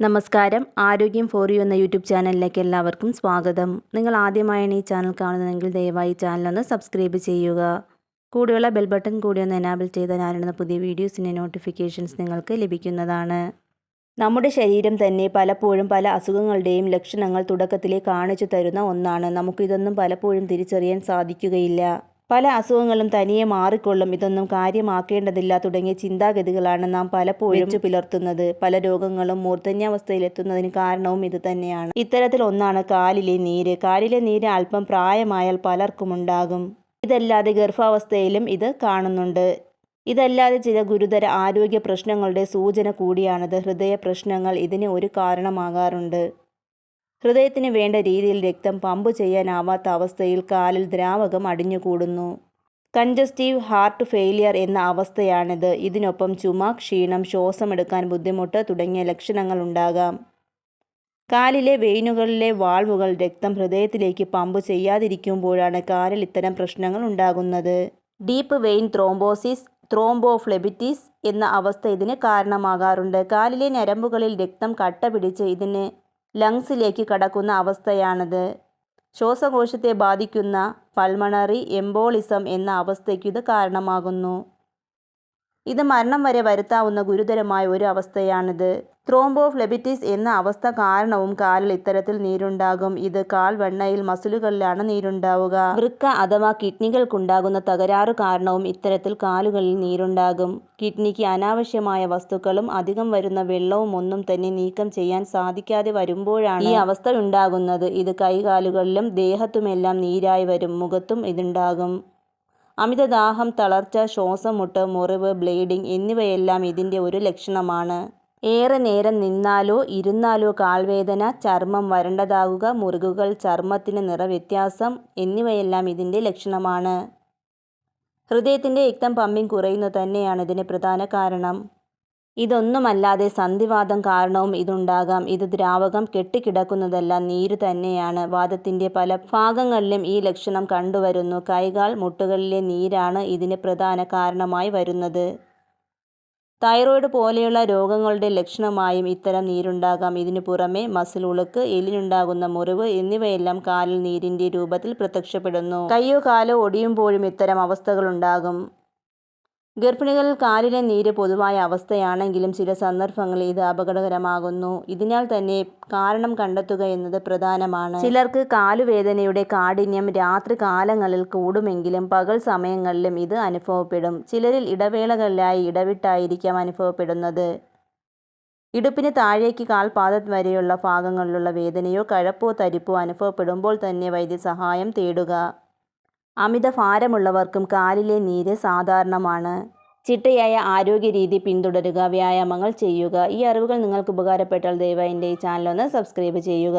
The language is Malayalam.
നമസ്കാരം. ആരോഗ്യം ഫോർ യു എന്ന യൂട്യൂബ് ചാനലിലേക്ക് എല്ലാവർക്കും സ്വാഗതം. നിങ്ങൾ ആദ്യമായാണ് ഈ ചാനൽ കാണുന്നതെങ്കിൽ ദയവായി ചാനൽ ഒന്ന് സബ്സ്ക്രൈബ് ചെയ്യുക. കൂടെയുള്ള ബെൽ ബട്ടൺ കൂടി ഒന്ന് എനാബിൾ ചെയ്താൽ ഞാനിടുന്ന പുതിയ വീഡിയോസിന്റെ നോട്ടിഫിക്കേഷൻസ് നിങ്ങൾക്ക് ലഭിക്കുന്നതാണ്. നമ്മുടെ ശരീരം തന്നെ പലപ്പോഴും പല അസുഖങ്ങളുടെയും ലക്ഷണങ്ങൾ തുടക്കത്തിലേ കാണിച്ചു തരുന്ന ഒന്നാണ്. നമുക്കിതൊന്നും പലപ്പോഴും തിരിച്ചറിയാൻ സാധിക്കുകയില്ല. പല അസുഖങ്ങളും തനിയെ മാറിക്കൊള്ളും. ഇതൊന്നും കാര്യമാക്കേണ്ടതില്ല തുടങ്ങിയ ചിന്താഗതികളാണ് നാം പലപ്പോഴും വെച്ചു പുലർത്തുന്നത്. പല രോഗങ്ങളും മൂർധന്യാവസ്ഥയിലെത്തുന്നതിന് കാരണവും ഇത് തന്നെയാണ്. ഇത്തരത്തിൽ ഒന്നാണ് കാലിലെ നീര്. കാലിലെ നീര് അല്പം പ്രായമായാൽ പലർക്കും ഉണ്ടാകും ഇതല്ലാതെ ഗർഭാവസ്ഥയിലും ഇത് കാണുന്നുണ്ട്. ഇതല്ലാതെ ചില ഗുരുതര ആരോഗ്യ പ്രശ്നങ്ങളുടെ സൂചന കൂടിയാണത്. ഹൃദയ പ്രശ്നങ്ങൾ ഇതിന് ഒരു കാരണമാകാറുണ്ട്. ഹൃദയത്തിന് വേണ്ട രീതിയിൽ രക്തം പമ്പ് ചെയ്യാനാവാത്ത അവസ്ഥയിൽ കാലിൽ ദ്രാവകം അടിഞ്ഞുകൂടുന്നു. കൺജസ്റ്റീവ് ഹാർട്ട് ഫെയിലിയർ എന്ന അവസ്ഥയാണിത്. ഇതിനൊപ്പം ചുമ ക്ഷീണം ശ്വാസമെടുക്കാൻ ബുദ്ധിമുട്ട് തുടങ്ങിയ ലക്ഷണങ്ങൾ ഉണ്ടാകാം. കാലിലെ വെയിനുകളിലെ വാൾവുകൾ രക്തം ഹൃദയത്തിലേക്ക് പമ്പ് ചെയ്യാതിരിക്കുമ്പോഴാണ് കാലിൽ ഇത്തരം പ്രശ്നങ്ങൾ ഉണ്ടാകുന്നത്. ഡീപ്പ് വെയിൻ ത്രോംബോസിസ് ത്രോംബോഫ്ലെബിറ്റിസ് എന്ന അവസ്ഥ ഇതിന് കാരണമാകാറുണ്ട്. കാലിലെ ഞരമ്പുകളിൽ രക്തം കട്ട പിടിച്ച് ഇതിന് ലങ്സിലേക്ക് കടക്കുന്ന അവസ്ഥയാണത്. ശ്വാസകോശത്തെ ബാധിക്കുന്ന പൾമണറി എംബോളിസം എന്ന അവസ്ഥയ്ക്ക് ഇത് കാരണമാകുന്നു. ഇത് മരണം വരെ വരുത്താവുന്ന ഗുരുതരമായ ഒരു അവസ്ഥയാണിത്. ത്രോംബോഫ്ലെബിറ്റിസ് എന്ന അവസ്ഥ കാരണവും കാലിൽ ഇത്തരത്തിൽ നീരുണ്ടാകും. ഇത് കാൽ വെണ്ണയിൽ മസിലുകളിലാണ് നീരുണ്ടാവുക. വൃക്ക അഥവാ കിഡ്നികൾക്കുണ്ടാകുന്ന തകരാറ് കാരണവും ഇത്തരത്തിൽ കാലുകളിൽ നീരുണ്ടാകും. കിഡ്നിക്ക് അനാവശ്യമായ വസ്തുക്കളും അധികം വരുന്ന വെള്ളവും ഒന്നും തന്നെ നീക്കം ചെയ്യാൻ സാധിക്കാതെ വരുമ്പോഴാണ് ഈ അവസ്ഥ ഉണ്ടാകുന്നത് ഇത് കൈകാലുകളിലും ദേഹത്തുമെല്ലാം നീരായി വരും. മുഖത്തും ഇതുണ്ടാകും. അമിതദാഹം തളർച്ച ശ്വാസമുട്ട് മുറിവ് ബ്ലീഡിംഗ് എന്നിവയെല്ലാം ഇതിന്റെ ഒരു ലക്ഷണമാണ്. ഏറെ നേരം നിന്നാലോ ഇരുന്നാലോ കാൽവേദന ചർമ്മം വരണ്ടതാകുക മുറുകുകൾ ചർമ്മത്തിന് നിറവ്യത്യാസം എന്നിവയെല്ലാം ഇതിന്റെ ലക്ഷണമാണ്. ഹൃദയത്തിന്റെ രക്തം പമ്പിങ് കുറയുന്നത് തന്നെയാണ് ഇതിന് പ്രധാന കാരണം. ഇതൊന്നുമല്ലാതെ സന്ധിവാദം കാരണവും ഇതുണ്ടാകാം. ഇത് ദ്രാവകം കെട്ടിക്കിടക്കുന്നതല്ല നീര് തന്നെയാണ്. വാദത്തിന്റെ പല ഭാഗങ്ങളിലും ഈ ലക്ഷണം കണ്ടുവരുന്നു. കൈകാൽ മുട്ടുകളിലെ നീരാണ് ഇതിന് പ്രധാന കാരണമായി വരുന്നത്. തൈറോയ്ഡ് പോലെയുള്ള രോഗങ്ങളുടെ ലക്ഷണമായും ഇത്തരം നീരുണ്ടാകാം. ഇതിനു പുറമെ മസിൽ ഉളുക്ക് എല്ലിനുണ്ടാകുന്ന മുറിവ് എന്നിവയെല്ലാം കാലിൽ നീരിന്റെ രൂപത്തിൽ പ്രത്യക്ഷപ്പെടുന്നു. കയ്യോ കാലോ ഒടിയുമ്പോഴും ഇത്തരം അവസ്ഥകളുണ്ടാകും. ഗർഭിണികളിൽ കാലിലെ നീര് പൊതുവായ അവസ്ഥയാണെങ്കിലും ചില സന്ദർഭങ്ങളിൽ ഇത് അപകടകരമാകുന്നു. ഇതിനാൽ തന്നെ കാരണം കണ്ടെത്തുക എന്നത് പ്രധാനമാണ്. ചിലർക്ക് കാലുവേദനയുടെ കാഠിന്യം രാത്രി കാലങ്ങളിൽ കൂടുമെങ്കിലും പകൽ സമയങ്ങളിലും ഇത് അനുഭവപ്പെടും. ചിലരിൽ ഇടവേളകളിലായി ഇടവിട്ടായിരിക്കാം അനുഭവപ്പെടുന്നത്. ഇടുപ്പിന് താഴേക്ക് കാൽപാദം വരെയുള്ള ഭാഗങ്ങളിലുള്ള വേദനയോ കഴപ്പോ തരിപ്പോ അനുഭവപ്പെടുമ്പോൾ തന്നെ വൈദ്യസഹായം തേടുക. അമിത ഭാരമുള്ളവർക്കും കാലിലെ നീര് സാധാരണമാണ്. ചിട്ടയായ ആരോഗ്യ രീതി പിന്തുടരുക വ്യായാമങ്ങൾ ചെയ്യുക. ഈ അറിവുകൾ നിങ്ങൾക്ക് ഉപകാരപ്പെട്ടാൽ ദയവായി എന്റെ ഈ ചാനൽ ഒന്ന് സബ്സ്ക്രൈബ് ചെയ്യുക.